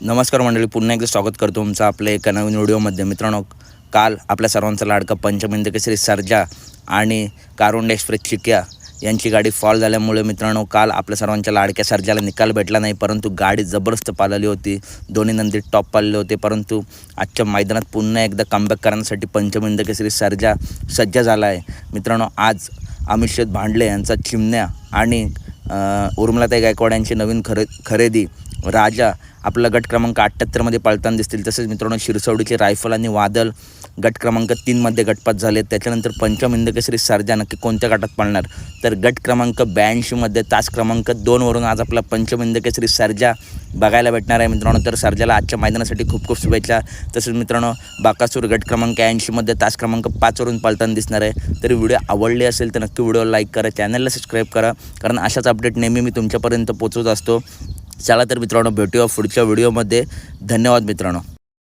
नमस्कार मंडळी पुन्हा एकदा स्वागत करतो तुमचं आपल्या एका नवीन व्हिडिओमध्ये. मित्रांनो काल आपल्या सर्वांचा लाडका पंचमिंद केसरी सर्जा आणि कारुंड एक्सप्रेस चिक्या यांची गाडी फॉल झाल्यामुळे मित्रांनो काल आपल्या सर्वांच्या लाडक्या सर्जाला निकाल भेटला नाही परंतु गाडी जबरदस्त पालली होती. दोन्ही नंदी टॉप पालले होते परंतु आजच्या मैदानात पुन्हा एकदा कमबॅक करण्यासाठी पंचमिंद केसरी सर्जा सज्ज झाला आहे मित्रांनो आज अमित भांडले यांचा चिमण्या आणि उर्मलाताई गायकवाड यांची नवीन खरे खरेदी राजा आपला गट क्रमांक अठ्ठ्याहत्तरमध्ये पळताना दिसतील. तसेच मित्रांनो शिरसवडीचे रायफल आणि वादल गट क्रमांक तीनमध्ये गटपात झाले त्याच्यानंतर पंचम इंदकेसरी सर्जा नक्की कोणत्या गटात पळणार? तर गट क्रमांक ब्याऐंशीमध्ये तास क्रमांक दोनवरून आज आपला पंचम इंदकेसरी सर्जा बघायला भेटणार आहे मित्रांनो. तर सर्जाला आजच्या मैदानासाठी खूप खूप शुभेच्छा. तसेच मित्रांनो बाकासूर गट क्रमांक ऐंशीमध्ये तास क्रमांक पाचवरून पळताना दिसणार आहे. तर व्हिडिओ आवडली असेल तर नक्की व्हिडिओ लाईक करा चॅनलला सबस्क्राईब करा. कारण अशाच अपडेट नेहमी मी तुमच्यापर्यंत पोचवत असतो. चला तर मित्रांनो भेटूया पुढच्या व्हिडिओमध्ये. धन्यवाद मित्रांनो.